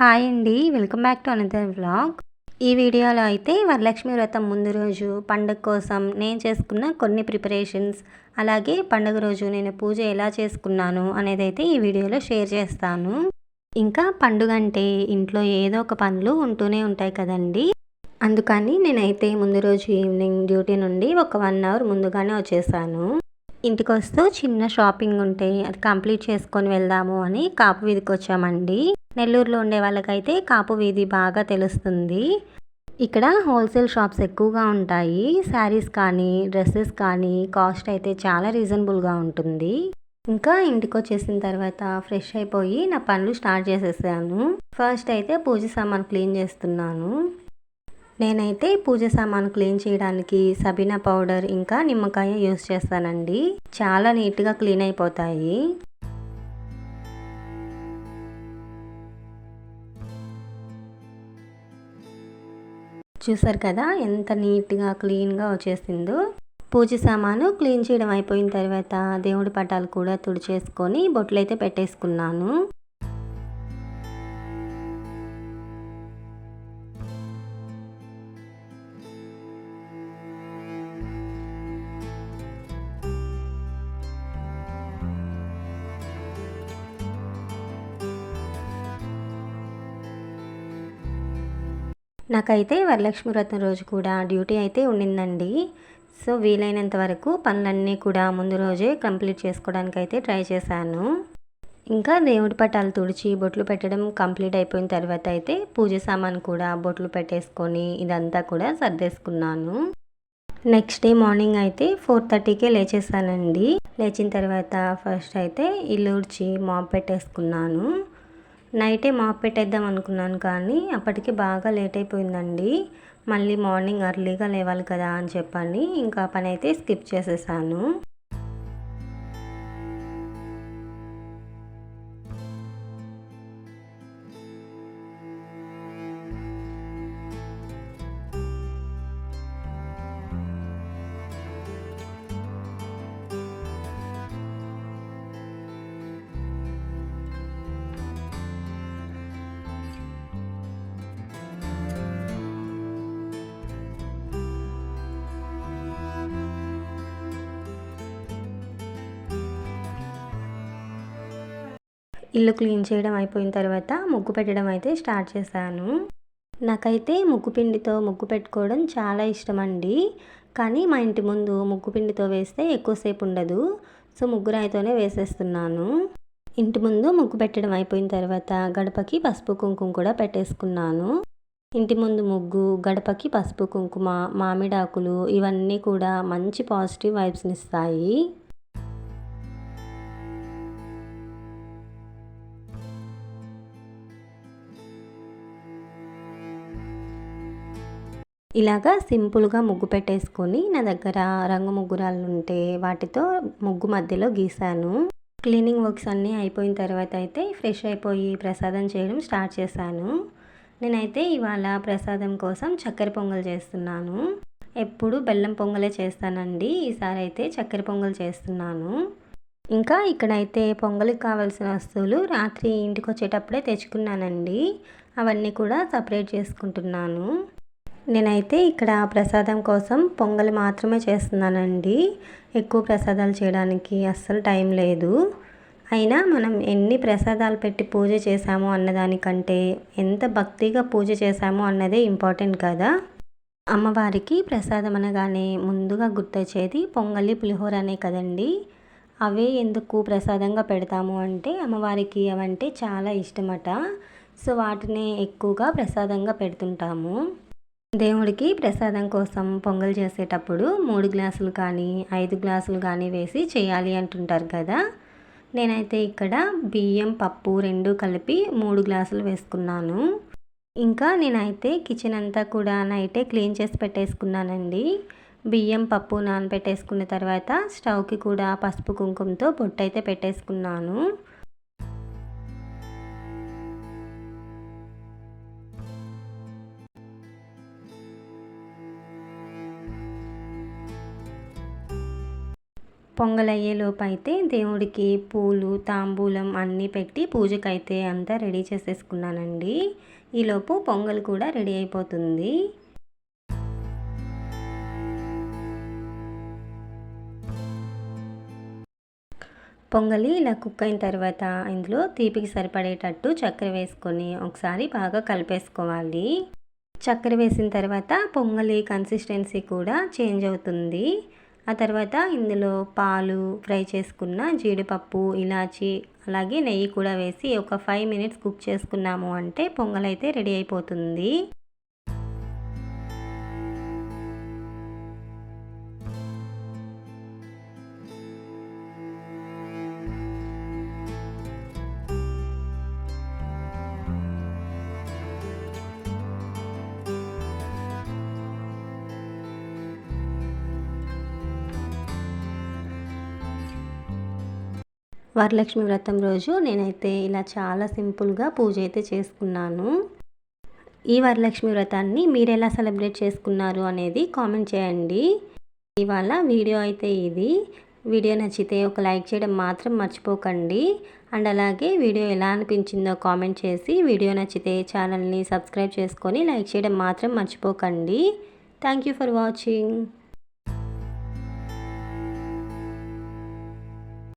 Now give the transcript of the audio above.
Hi అండి. Welcome back to another vlog. ఈ వీడియోలో అయితే వరలక్ష్మి వ్రతం ముందు రోజు పండుగ కోసం నేను చేసుకున్న కొన్ని ప్రిపరేషన్స్ అలాగే పండుగ రోజు నేను పూజ ఎలా చేసుకున్నాను అనేది అయితే ఈ వీడియోలో షేర్ చేస్తాను. ఇంకా పండుగ అంటే ఇంట్లో ఏదో ఒక పనులు ఉంటూనే ఉంటాయి కదండి. అందుకని నేనైతే ముందు రోజు ఈవినింగ్ డ్యూటీ నుండి ఒక వన్ అవర్ ముందుగానే వచ్చేసాను. ఇంటికి వస్తూ చిన్న షాపింగ్ ఉంటే అది కంప్లీట్ చేసుకొని వెళ్దాము అని కాపు వీధికి వచ్చామండి నెల్లూరులో ఉండే వాళ్ళకైతే కాపు వీధి బాగా తెలుస్తుంది. ఇక్కడ హోల్సేల్ షాప్స్ ఎక్కువగా ఉంటాయి. శారీస్ కానీ డ్రెస్సెస్ కానీ కాస్ట్ అయితే చాలా రీజనబుల్గా ఉంటుంది. ఇంకా ఇంటికి వచ్చేసిన తర్వాత ఫ్రెష్ అయిపోయి నా పనులు స్టార్ట్ చేసేసాను. ఫస్ట్ అయితే పూజ సామాన్ క్లీన్ చేస్తున్నాను. నేనైతే పూజ సామాను క్లీన్ చేయడానికి సబీనా పౌడర్ ఇంకా నిమ్మకాయ యూస్ చేస్తానండి. చాలా నీట్గా క్లీన్ అయిపోతాయి. చూసారు కదా ఎంత నీట్గా క్లీన్గా వచ్చేసిందో పూజ సామాను క్లీన్ చేయడం అయిపోయిన తర్వాత దేవుడి పటాలు కూడా తుడిచేసుకొని బొట్లు అయితే పెట్టేసుకున్నాను. నాకైతే వరలక్ష్మి వ్రతం రోజు కూడా డ్యూటీ అయితే ఉండిందండి. సో వీలైనంత వరకు పనులన్నీ కూడా ముందు రోజే కంప్లీట్ చేసుకోవడానికి అయితే ట్రై చేశాను. ఇంకా దేవుడి పటాలు తుడిచి బొట్లు పెట్టడం కంప్లీట్ అయిపోయిన తర్వాత అయితే పూజ సామాన్ కూడా బొట్లు పెట్టేసుకొని ఇదంతా కూడా సర్దేసుకున్నాను. నెక్స్ట్ డే మార్నింగ్ అయితే ఫోర్ థర్టీకే లేచేసానండి లేచిన తర్వాత ఫస్ట్ అయితే ఇల్లు ఉడిచి మాప్ పెట్టేసుకున్నాను. నైటే మాప్ పెట్టేద్దాం అనుకున్నాను కానీ అప్పటికి బాగా లేట్ అయిపోయిందండి. మళ్ళీ మార్నింగ్ అర్లీగా లేవాలి కదా అని చెప్పండి ఇంకా పని అయితే స్కిప్ చేసేసాను. ఇల్లు క్లీన్ చేయడం అయిపోయిన తర్వాత ముగ్గు పెట్టడం అయితే స్టార్ట్ చేశాను. నాకైతే ముగ్గు పిండితో ముగ్గు పెట్టుకోవడం చాలా ఇష్టం అండి కానీ మా ఇంటి ముందు ముగ్గు పిండితో వేస్తే ఎక్కువసేపు ఉండదు. సో ముగ్గు రాయితోనే వేసేస్తున్నాను. ఇంటి ముందు ముగ్గు పెట్టడం అయిపోయిన తర్వాత గడపకి పసుపు కుంకుమ కూడా పెట్టేసుకున్నాను. ఇంటి ముందు ముగ్గు గడపకి పసుపు కుంకుమ మామిడాకులు ఇవన్నీ కూడా మంచి పాజిటివ్ వైబ్స్ని ఇస్తాయి. ఇలాగా సింపుల్గా ముగ్గు పెట్టేసుకొని నా దగ్గర రంగు ముగ్గురాలు ఉంటే వాటితో ముగ్గు మధ్యలో గీశాను క్లీనింగ్ వర్క్స్ అన్నీ అయిపోయిన తర్వాత అయితే ఫ్రెష్ అయిపోయి ప్రసాదం చేయడం స్టార్ట్ చేశాను. నేనైతే ఇవాళ ప్రసాదం కోసం చక్కెర పొంగల్ చేస్తున్నాను. ఎప్పుడు బెల్లం పొంగలే చేస్తానండి ఈసారి అయితే చక్కెర పొంగల్ చేస్తున్నాను. ఇంకా ఇక్కడైతే పొంగలికి కావాల్సిన వస్తువులు రాత్రి ఇంటికి వచ్చేటప్పుడే తెచ్చుకున్నానండి. అవన్నీ కూడా సపరేట్ చేసుకుంటున్నాను. నేనైతే ఇక్కడ ప్రసాదం కోసం పొంగలి మాత్రమే చేస్తున్నానండి. ఎక్కువ ప్రసాదాలు చేయడానికి అస్సలు టైం లేదు. అయినా మనం ఎన్ని ప్రసాదాలు పెట్టి పూజ చేశాము అన్నదానికంటే ఎంత భక్తిగా పూజ చేశాము అన్నదే ఇంపార్టెంట్ కదా. అమ్మవారికి ప్రసాదం అనగానే ముందుగా గుర్తొచ్చేది పొంగలి పులిహోర అనే కదండి. అవే ఎందుకు ప్రసాదంగా పెడతాము అంటే అమ్మవారికి అవంటే చాలా ఇష్టమట. సో వాటిని ఎక్కువగా ప్రసాదంగా పెడుతుంటాము. దేవుడికి ప్రసాదం కోసం పొంగల్ చేసేటప్పుడు మూడు గ్లాసులు కానీ ఐదు గ్లాసులు కానీ వేసి చేయాలి అంటుంటారు కదా. నేనైతే ఇక్కడ బియ్యం పప్పు రెండు కలిపి మూడు గ్లాసులు వేసుకున్నాను. ఇంకా నేనైతే కిచెన్ అంతా కూడా నైటే క్లీన్ చేసి పెట్టేసుకున్నానండి. బియ్యం పప్పు నానబెట్టేసుకున్న తర్వాత స్టవ్కి కూడా పసుపు కుంకుమతో బొట్టు అయితే పెట్టేసుకున్నాను. పొంగలయ్యేలోపు అయితే దేవుడికి పూలు తాంబూలం అన్నీ పెట్టి పూజకైతే అంతా రెడీ చేసేసుకున్నానండి. ఈలోపు పొంగల్ కూడా రెడీ అయిపోతుంది. పొంగలి ఇలా కుక్ అయిన తర్వాత ఇందులో తీపికి సరిపడేటట్టు చక్కెర వేసుకొని ఒకసారి బాగా కలిపేసుకోవాలి. చక్కెర వేసిన తర్వాత పొంగలి కన్సిస్టెన్సీ కూడా చేంజ్ అవుతుంది. ఆ తర్వాత ఇందులో పాలు ఫ్రై చేసుకున్న జీడిపప్పు ఇలాచి అలాగే నెయ్యి కూడా వేసి ఒక ఫైవ్ మినిట్స్ కుక్ చేసుకున్నాము అంటే పొంగల్ అయితే రెడీ అయిపోతుంది. వరలక్ష్మి వ్రతం రోజు నేనైతే ఇలా చాలా సింపుల్గా పూజ అయితే చేసుకున్నాను. ఈ వరలక్ష్మి వ్రతాన్ని మీరు ఎలా సెలబ్రేట్ చేసుకున్నారు అనేది కామెంట్ చేయండి. ఇవాళ వీడియో అయితే ఇది. వీడియో నచ్చితే ఒక లైక్ చేయడం మాత్రం మర్చిపోకండి. అండ్ అలాగే వీడియో ఎలా అనిపించిందో కామెంట్ చేసి వీడియో నచ్చితే ఛానల్ని సబ్స్క్రైబ్ చేసుకొని లైక్ చేయడం మాత్రం మర్చిపోకండి. Thank you for watching.